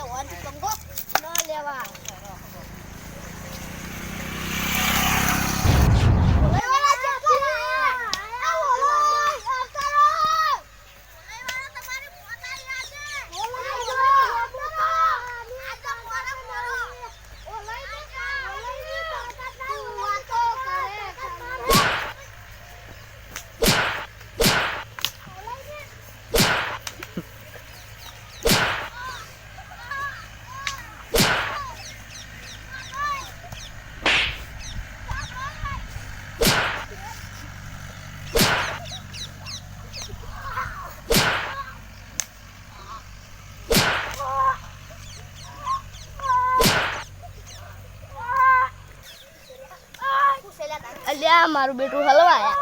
કે ઓનથી પંગો ન લેવા અલ્યા મારું બેટું હલવાયા.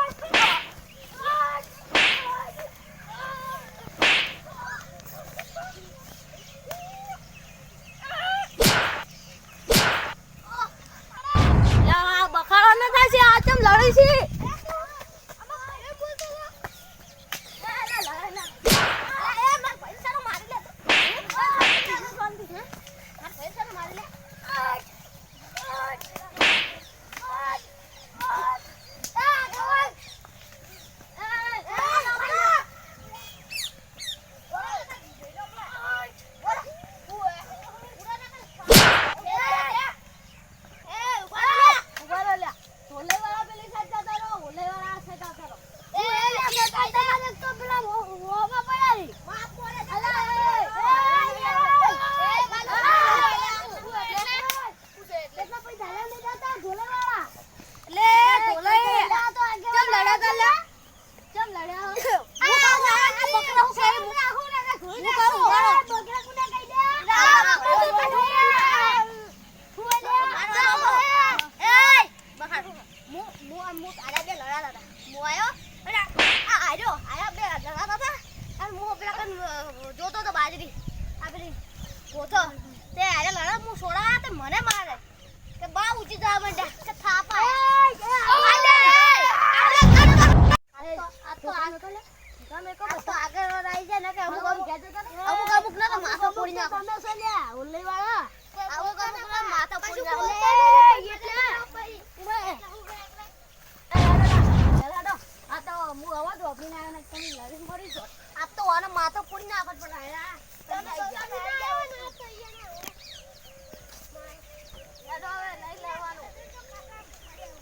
બખાડો ન થશે આ ચમ લડી છે? જોતો તો બાજરી. આ પેલી પોતો તે આરે લડા હું છોડા તે મને મારે. કે બા ઉચી જવા માંડ્યા. કે થાપા. અમુક અમુક ના? તો માથા ફોડી નાખો અમુક અમુક ના માથા ફોડી આ તો હું અવાજ વાપરીને આવ્યો ને તમે લડી મરી છો આ તો આનો માથો ફોડી નાખો પણ આયા તમે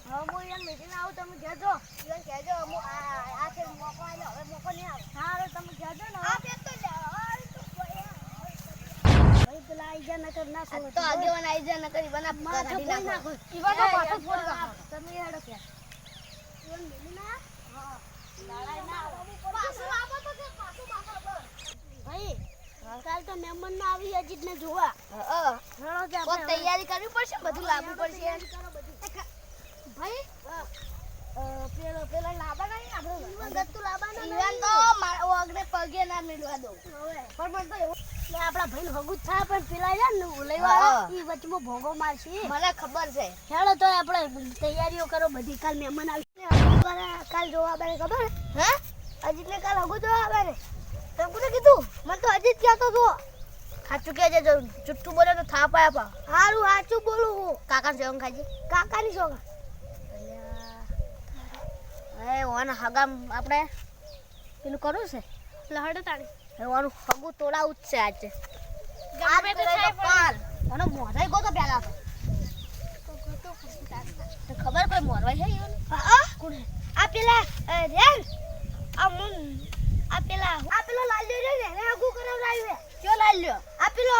હવે હું એને meeting આવું તમે કહેજો. એને કહેજો હું આ આ છે મોકો આલ્યો હવે મોકો નહીં આવે. હા તમે કહેજો ને આ તો ભાઈ પેલા આઈ જા નકર ના તો આગેવાન આઈ જા નકર ઈવાના કાઢી નાખો. ઈવાનો માથો ફોડી નાખો. તમે હેડો કે ઈવન મેલી ના? હા. લડાઈ ના પાછું આપો તો કે પાછું બાપા ભાઈ કાલ તો મહેમાન આવી અજીત ને જોવા. તૈયારી કરવી પડશે બધું લાવવું પડશે. ભાઈ? પેલો પેલો લાબા નહીં આપણે ગત્તુ લાબા ના ઈવન તો મારા ઓગને પગે ના મેળવા દો પણ મને તો એવું લે આપણા ભાઈ હગું થાય પણ પેલા છે ને ઉલઈવાળા ઈ વચમાં ભોગો મારશે મને ખબર છે હેડો તો આપણે તૈયારીઓ કરો બધી કાલ મહેમાન આવશે કાલ જોવા આવે ખબર હે અજીત ને કાલ હગુ જોવા આવે ને તમે કોને કીધું મને તો અજીત કહેતો હતો સાચું કે છે જુઠ્ઠું બોલે તો થાપ આયા પા. સાચું બોલું હું. કાકા સોંગ ખાજી કાકાની સોંગ એ ઓન હગામ આપણે. પેલું કરવું છે? લહડ તાણી. એ ઓનું હગું તોડાવું જ છે આજે. ગમે તો થાય મોઢાઈ ગો તો પેલા તો. ખબર કોઈ મોરવાઈ છે ઈવન કોણ આ પેલા રેન આ મુન આ પેલા આ પેલો લાલ્યો છે ને હગું કરાવડાવ્યું છે. કયો લાલ્યો? આ પેલો